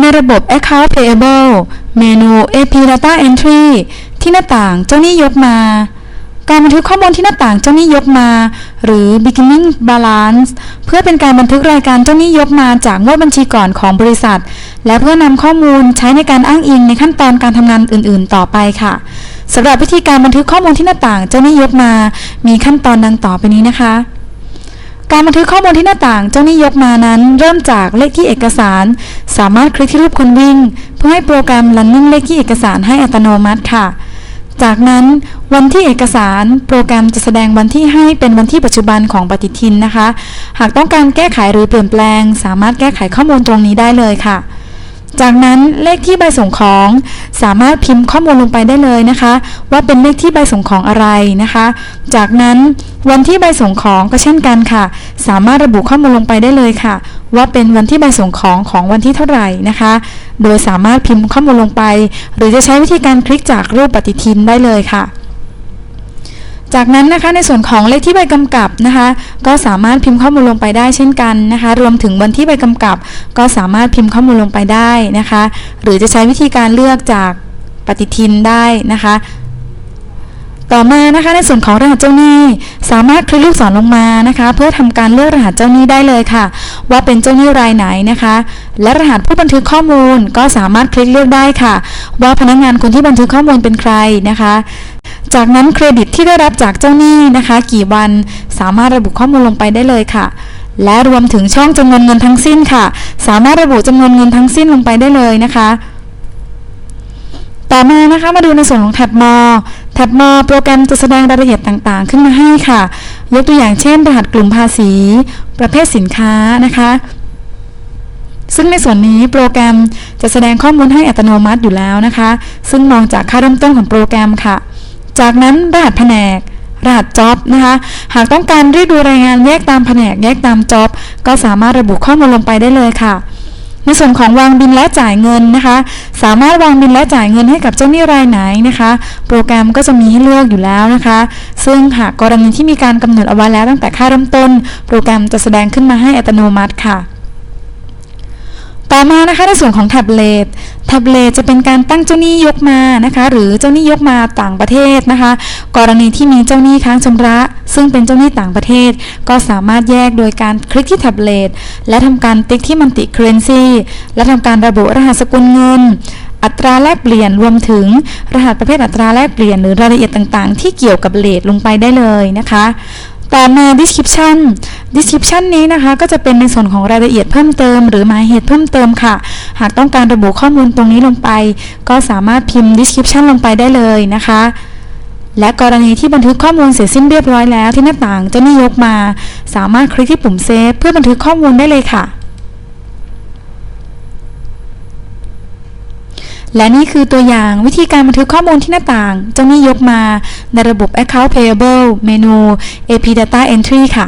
ในระบบ Account Payable เมนู AP Data Entry ที่หน้าต่างเจ้าหนี้ยกมา การบันทึกข้อมูลที่หน้าต่างเจ้าหนี้ยกมา หรือ beginning balance เพื่อเป็นการบันทึกรายการเจ้าหนี้ยกมาจากงวดบัญชีก่อนของบริษัท และเพื่อนำข้อมูลใช้ในการอ้างอิงในขั้นตอนการทำงานอื่น ๆ ต่อไปค่ะสำหรับวิธีการบันทึกข้อมูลที่หน้าต่างเจ้าหนี้ยกมา มีขั้นตอนดังต่อไปนี้นะคะ การบันทึกข้อมูลที่หน้าต่างเจ้าหนี้ยกมานั้น เริ่มจากเลขที่เอกสาร สามารถคลิกที่รูปคนวิ่ง เพื่อให้โปรแกรม running เลขที่เอกสารให้อัตโนมัติค่ะ จากนั้นวันที่เอกสารโปรแกรมจะแสดงวันที่ให้เป็นวันที่ปัจจุบันของปฏิทินนะคะ หากต้องการแก้ไขหรือเปลี่ยนแปลง สามารถแก้ไขข้อมูลตรงนี้ได้เลยค่ะ จากนั้นเลขที่ใบส่งของ สามารถพิมพ์ข้อมูลลงไปได้เลยนะคะ ว่าเป็นเลขที่ใบส่งของอะไรนะคะ จากนั้นวันที่ใบส่งของก็เช่นกันค่ะ สามารถระบุข้อมูลลงไปได้เลยค่ะ ว่าเป็นวันที่ใบส่งของของวันที่เท่าไหร่นะคะ โดยสามารถพิมพ์ข้อมูลลงไป หรือจะใช้วิธีการคลิกจากรูปปฏิทินได้เลยค่ะ จากนั้นนะคะในส่วนของเลขที่ใบกำกับนะคะ ก็สามารถพิมพ์ข้อมูลลงไปได้เช่นกันนะคะ รวมถึงวันที่ใบกำกับ ก็สามารถพิมพ์ข้อมูลลงไปได้นะคะ หรือจะใช้วิธีการเลือกจากปฏิทินได้นะคะ ต่อมานะคะในส่วนของรหัสเจ้าหนี้ สามารถคลิกลูกศรลงมานะคะ เพื่อทำการเลือกรหัสเจ้าหนี้ได้เลยค่ะ ว่าเป็นเจ้าหนี้รายไหนนะคะ และรหัสผู้บันทึกข้อมูลก็สามารถคลิกเลือกได้ค่ะ ว่าพนักงานคนที่บันทึกข้อมูลเป็นใครนะคะ จากนั้นเครดิตที่ได้รับจากเจ้าหนี้นะคะ กี่วันสามารถระบุข้อมูลลงไปได้เลยค่ะและรวมถึงช่องจำนวนเงินทั้งสิ้นค่ะ สามารถระบุจำนวนเงินทั้งสิ้นลงไปได้เลยนะคะ ต่อมานะคะมาดูในส่วนของแท็บมอแท็บมอโปรแกรมจะแสดงรายละเอียดต่างๆ ขึ้นมาให้ค่ะ ยกตัวอย่างเช่น รหัสกลุ่มภาษี ประเภทสินค้านะคะซึ่งในส่วนนี้โปรแกรมจะแสดงข้อมูลให้อัตโนมัติอยู่แล้วนะคะ ซึ่งมองจากค่าเริ่มต้นของโปรแกรมค่ะ จากนั้นรหัสแผนก รหัสจ็อบนะคะ หากต้องการเรียกดูรายงานแยกตามแผนกแยกตามจ็อบก็สามารถระบุข้อมูลลงไปได้เลยค่ะ ในส่วนของวางบินและจ่ายเงินนะคะ สามารถวางบินและจ่ายเงินให้กับเจ้าหนี้รายไหนนะคะ โปรแกรมก็จะมีให้เลือกอยู่แล้วนะคะ ซึ่งหากกรณีที่มีการกำหนดเอาไว้แล้วตั้งแต่ค่าเริ่มต้น โปรแกรมจะแสดงขึ้นมาให้อัตโนมัติค่ะ ต่อมานะคะในส่วนของแท็บเล็ต ท็บเลตจะเป็นการตั้งเจ้าหนี้ยกมานะคะ หรือเจ้าหนี้ยกมาต่างประเทศนะคะ กรณีที่มีเจ้าหนี้ค้างชำระ ซึ่งเป็นเจ้าหนี้ต่างประเทศ ก็สามารถแยกโดยการคลิกที่แท็บเล็ตและทำการติ๊กที่มันติเคเรนซีและทำการระบุรหัสสกุลเงินอัตราแลกเปลี่ยนรวมถึงรหัสประเภทอัตราแลกเปลี่ยนหรือรายละเอียดต่างๆ ที่เกี่ยวกับเลทลงไปได้เลยนะคะ ต่อมา description description นี้นะคะ ก็จะเป็นในส่วนของรายละเอียดเพิ่มเติม หรือหมายเหตุเพิ่มเติมค่ะ หากต้องการระบุข้อมูลตรงนี้ลงไป ก็สามารถพิมพ์ description ลงไปได้เลยนะคะและกรณีที่บันทึกข้อมูลเสร็จสิ้นเรียบร้อยแล้วที่หน้าต่างจะนิยกมา สามารถคลิกที่ปุ่มเซฟเพื่อบันทึกข้อมูลได้เลยค่ะ และนี่คือตัวอย่างวิธีการบันทึกข้อมูลที่หน้าต่าง เจ้าหนี้ยกมาในระบบ Account Payable เมนู AP Data Entry ค่ะ